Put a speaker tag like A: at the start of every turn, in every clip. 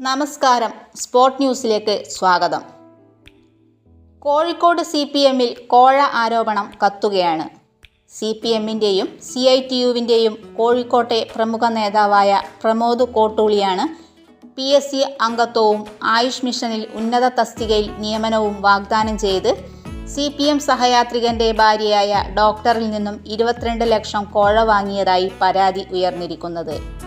A: നമസ്കാരം. സ്പോർട്ട് ന്യൂസിലേക്ക് സ്വാഗതം. കോഴിക്കോട് സി പി എമ്മിൽ കോഴ ആരോപണം കത്തുകയാണ്. സി പി എമ്മിന്റെയും സി ഐ ടി യുവിന്റെയും കോഴിക്കോട്ടെ പ്രമുഖ നേതാവായ പ്രമോദ് കോട്ടൂളിയാണ് പി എസ് സി അംഗത്വവും ആയുഷ് മിഷനിൽ ഉന്നത തസ്തികയിൽ നിയമനവും വാഗ്ദാനം ചെയ്ത് സി പി എം സഹയാത്രികന്റെ ഭാര്യയായ ഡോക്ടറിൽ നിന്നും ഇരുപത്തിരണ്ട് ലക്ഷം കോഴ വാങ്ങിയതായി പരാതി ഉയർന്നിരിക്കുന്നത്.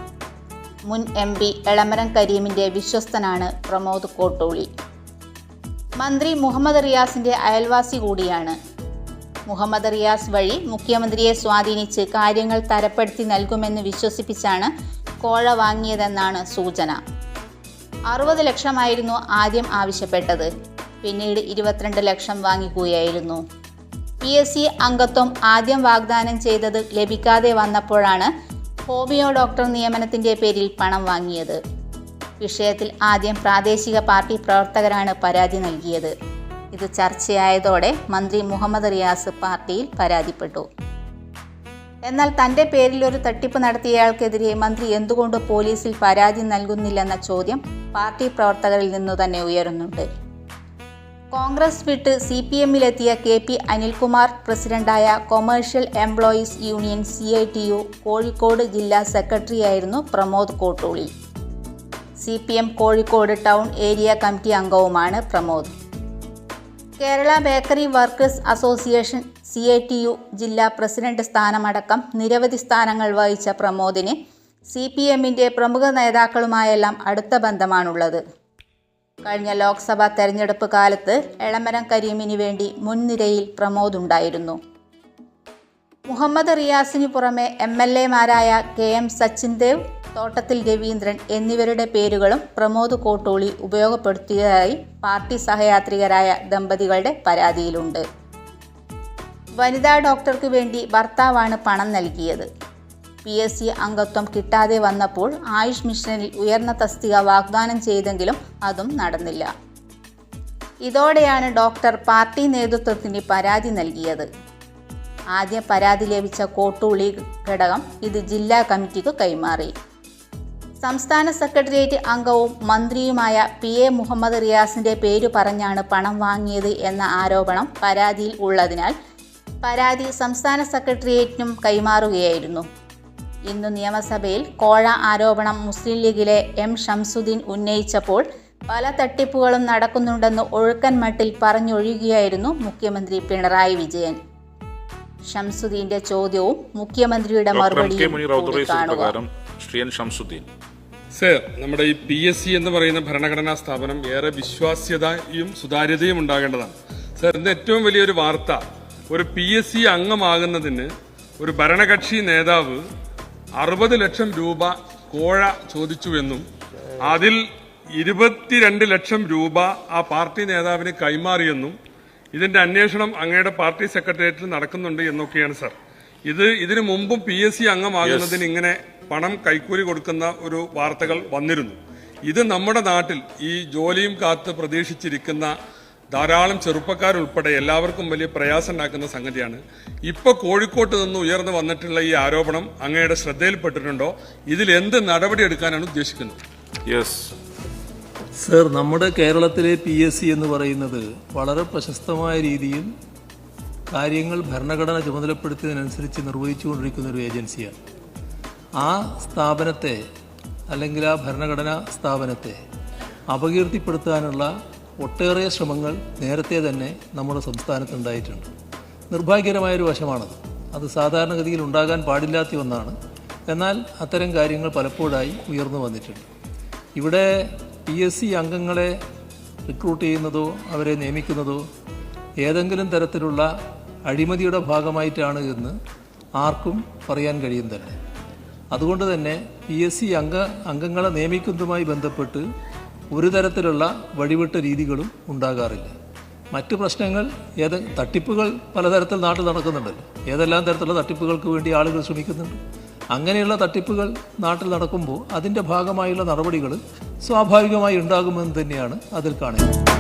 A: മുൻ എം പി എളമരം കരീമിന്റെ വിശ്വസ്തനാണ് പ്രമോദ് കോട്ടൂളി. മന്ത്രി മുഹമ്മദ് റിയാസിന്റെ അയൽവാസി കൂടിയാണ്. മുഹമ്മദ് റിയാസ് വഴി മുഖ്യമന്ത്രിയെ സ്വാധീനിച്ച് കാര്യങ്ങൾ തരപ്പെടുത്തി നൽകുമെന്ന് വിശ്വസിപ്പിച്ചാണ് കോഴ വാങ്ങിയതെന്നാണ് സൂചന. അറുപത് ലക്ഷമായിരുന്നു ആദ്യം ആവശ്യപ്പെട്ടത്. പിന്നീട് ഇരുപത്തിരണ്ട് ലക്ഷം വാങ്ങിക്കുകയായിരുന്നു. പി എസ് സി അംഗത്വം ആദ്യം വാഗ്ദാനം ചെയ്തത് ലഭിക്കാതെ വന്നപ്പോഴാണ് ഹോമിയോ ഡോക്ടർ നിയമനത്തിന്റെ പേരിൽ പണം വാങ്ങിയത്. വിഷയത്തിൽ ആദ്യം പ്രാദേശിക പാർട്ടി പ്രവർത്തകരാണ് പരാതി നൽകിയത്. ഇത് ചർച്ചയായതോടെ മന്ത്രി മുഹമ്മദ് റിയാസ് പാർട്ടിയിൽ പരാതിപ്പെട്ടു. എന്നാൽ തന്റെ പേരിൽ ഒരു തട്ടിപ്പ് നടത്തിയയാൾക്കെതിരെ മന്ത്രി എന്തുകൊണ്ട് പോലീസിൽ പരാതി നൽകുന്നില്ലെന്ന ചോദ്യം പാർട്ടി പ്രവർത്തകരിൽ നിന്നു തന്നെ ഉയരുന്നുണ്ട്. കോൺഗ്രസ് വിട്ട് സി പി എമ്മിലെത്തിയ കെ പി അനിൽകുമാർ പ്രസിഡന്റായ commercial employees union C I T U Kozhikode ജില്ലാ സെക്രട്ടറിയായിരുന്നു Pramod Kottooli. C P M Kozhikode town area committee അംഗവുമാണ് Pramod. Kerala bakery workers association C I T U ജില്ലാ president സ്ഥാനമടക്കം നിരവധി സ്ഥാനങ്ങൾ വഹിച്ച പ്രമോദിന് C P എമ്മിന്റെ പ്രമുഖ നേതാക്കളുമായെല്ലാം അടുത്ത ബന്ധമാണുള്ളത്. കഴിഞ്ഞ ലോക്സഭാ തെരഞ്ഞെടുപ്പ് കാലത്ത് എളമരം കരീമിന് വേണ്ടി മുൻനിരയിൽ പ്രമോദ് ഉണ്ടായിരുന്നു മുഹമ്മദ് റിയാസിന് പുറമെ എം എൽ എമാരായ കെ എം സച്ചിൻ ദേവ് തോട്ടത്തിൽ രവീന്ദ്രൻ എന്നിവരുടെ പേരുകളും പ്രമോദ് കോട്ടോളി ഉപയോഗപ്പെടുത്തിയതായി പാർട്ടി സഹയാത്രികരായ ദമ്പതികളുടെ പരാതിയിലുണ്ട്. വനിതാ ഡോക്ടർക്ക് വേണ്ടി ഭർത്താവാണ് പണം നൽകിയത്. പി എസ് സി അംഗത്വം കിട്ടാതെ വന്നപ്പോൾ ആയുഷ് മിഷനിൽ ഉയർന്ന തസ്തിക വാഗ്ദാനം ചെയ്തെങ്കിലും അതും നടന്നില്ല. ഇതോടെയാണ് ഡോക്ടർ പാർട്ടി നേതൃത്വത്തിന് പരാതി നൽകിയത്. ആദ്യം പരാതി ലഭിച്ച കോട്ടൂളി ഘടകം ഇത് ജില്ലാ കമ്മിറ്റിക്ക് കൈമാറി. സംസ്ഥാന സെക്രട്ടേറിയറ്റ് അംഗവും മന്ത്രിയുമായ പി എ മുഹമ്മദ് റിയാസിന്റെ പേര് പറഞ്ഞാണ് പണം വാങ്ങിയത് എന്ന ആരോപണം പരാതിയിൽ ഉള്ളതിനാൽ പരാതി സംസ്ഥാന സെക്രട്ടേറിയറ്റിനും കൈമാറുകയായിരുന്നു. ഇന്ന് നിയമസഭയിൽ കോഴ ആരോപണം മുസ്ലിം ലീഗിലെ എം ഷംസുദ്ദീൻ ഉന്നയിച്ചപ്പോൾ പല തട്ടിപ്പുകളും നടക്കുന്നുണ്ടെന്ന് ഒഴുക്കൻ മട്ടിൽ പറഞ്ഞൊഴിയുകയായിരുന്നു മുഖ്യമന്ത്രി പിണറായി വിജയൻ. ഷംസുദ്ദീന്റെ ചോദ്യവും മുഖ്യമന്ത്രിയുടെ മറുപടിയും
B: ശ്രീ ഷംസുദ്ദീൻ.
C: സർ നമ്മുടെ ഈ പി എസ് സി എന്ന് പറയുന്ന ഭരണഘടനാ സ്ഥാപനം ഏറെ വിശ്വാസ്യതയും സുതാര്യതയും ഉണ്ടാകേണ്ടതാണ്. സർ ഇന്ന് ഏറ്റവും വലിയൊരു വാർത്ത ഒരു പി എസ് സി അംഗമാകുന്നതിന് ഒരു ഭരണകക്ഷി നേതാവ് അറുപത് ലക്ഷം രൂപ കോഴ ചോദിച്ചുവെന്നും അതിൽ ഇരുപത്തിരണ്ട് ലക്ഷം രൂപ ആ പാർട്ടി നേതാവിന് കൈമാറിയെന്നും ഇതിന്റെ അന്വേഷണം അങ്ങയുടെ പാർട്ടി സെക്രട്ടേറിയറ്റിൽ നടക്കുന്നുണ്ട് എന്നൊക്കെയാണ് സർ. ഇത് ഇതിനു മുമ്പും പി എസ് സി അംഗമാകുന്നതിന് ഇങ്ങനെ പണം കൈക്കൂലി കൊടുക്കുന്ന ഒരു വാർത്തകൾ വന്നിരുന്നു. ഇത് നമ്മുടെ നാട്ടിൽ ഈ ജോലിയും കാത്ത് പ്രതീക്ഷിച്ചിരിക്കുന്ന ധാരാളം ചെറുപ്പക്കാരുൾപ്പെടെ എല്ലാവർക്കും വലിയ പ്രയാസം ഉണ്ടാക്കുന്ന സംഗതിയാണ്. ഇപ്പോൾ കോഴിക്കോട്ട് നിന്ന് ഉയർന്നു വന്നിട്ടുള്ള ഈ ആരോപണം അങ്ങയുടെ ശ്രദ്ധയിൽപ്പെട്ടിട്ടുണ്ടോ? ഇതിൽ എന്ത് നടപടി എടുക്കാനാണ് ഉദ്ദേശിക്കുന്നത്?
B: യെസ്
D: സർ നമ്മുടെ കേരളത്തിലെ പി എസ് സി എന്ന് പറയുന്നത് വളരെ പ്രശസ്തമായ രീതിയിൽ കാര്യങ്ങൾ ഭരണഘടന ചുമതലപ്പെടുത്തിയതിനനുസരിച്ച് നിർവഹിച്ചുകൊണ്ടിരിക്കുന്ന ഒരു ഏജൻസിയാണ്. ആ സ്ഥാപനത്തെ അല്ലെങ്കിൽ ആ ഭരണഘടനാ സ്ഥാപനത്തെ അപകീർത്തിപ്പെടുത്താനുള്ള ഒട്ടേറെ ശ്രമങ്ങൾ നേരത്തെ തന്നെ നമ്മുടെ സംസ്ഥാനത്തുണ്ടായിട്ടുണ്ട്. നിർഭാഗ്യകരമായൊരു വശമാണത്. അത് സാധാരണഗതിയിൽ ഉണ്ടാകാൻ പാടില്ലാത്ത ഒന്നാണ്. എന്നാൽ അത്തരം കാര്യങ്ങൾ പലപ്പോഴായി ഉയർന്നു വന്നിട്ടുണ്ട്. ഇവിടെ പി എസ് സി അംഗങ്ങളെ റിക്രൂട്ട് ചെയ്യുന്നതോ അവരെ നിയമിക്കുന്നതോ ഏതെങ്കിലും തരത്തിലുള്ള അഴിമതിയുടെ ഭാഗമായിട്ടാണ് എന്ന് ആർക്കും പറയാൻ കഴിയും തന്നെ അതുകൊണ്ട് തന്നെ പി എസ് സി അംഗ അംഗങ്ങളെ നിയമിക്കുന്നതുമായി ബന്ധപ്പെട്ട് ഒരു തരത്തിലുള്ള വഴിവിട്ട രീതികളും ഉണ്ടാകാറില്ല. മറ്റ് പ്രശ്നങ്ങൾ ഏത് തട്ടിപ്പുകൾ പലതരത്തിൽ നാട്ടിൽ നടക്കുന്നുണ്ടല്ലോ. ഏതെല്ലാം തരത്തിലുള്ള തട്ടിപ്പുകൾക്ക് വേണ്ടി ആളുകൾ ശ്രമിക്കുന്നുണ്ട്. അങ്ങനെയുള്ള തട്ടിപ്പുകൾ നാട്ടിൽ നടക്കുമ്പോൾ അതിന്റെ ഭാഗമായുള്ള നടപടികൾ സ്വാഭാവികമായി ഉണ്ടാകുമെന്ന് തന്നെയാണ് അതിൽ കാണുന്നത്.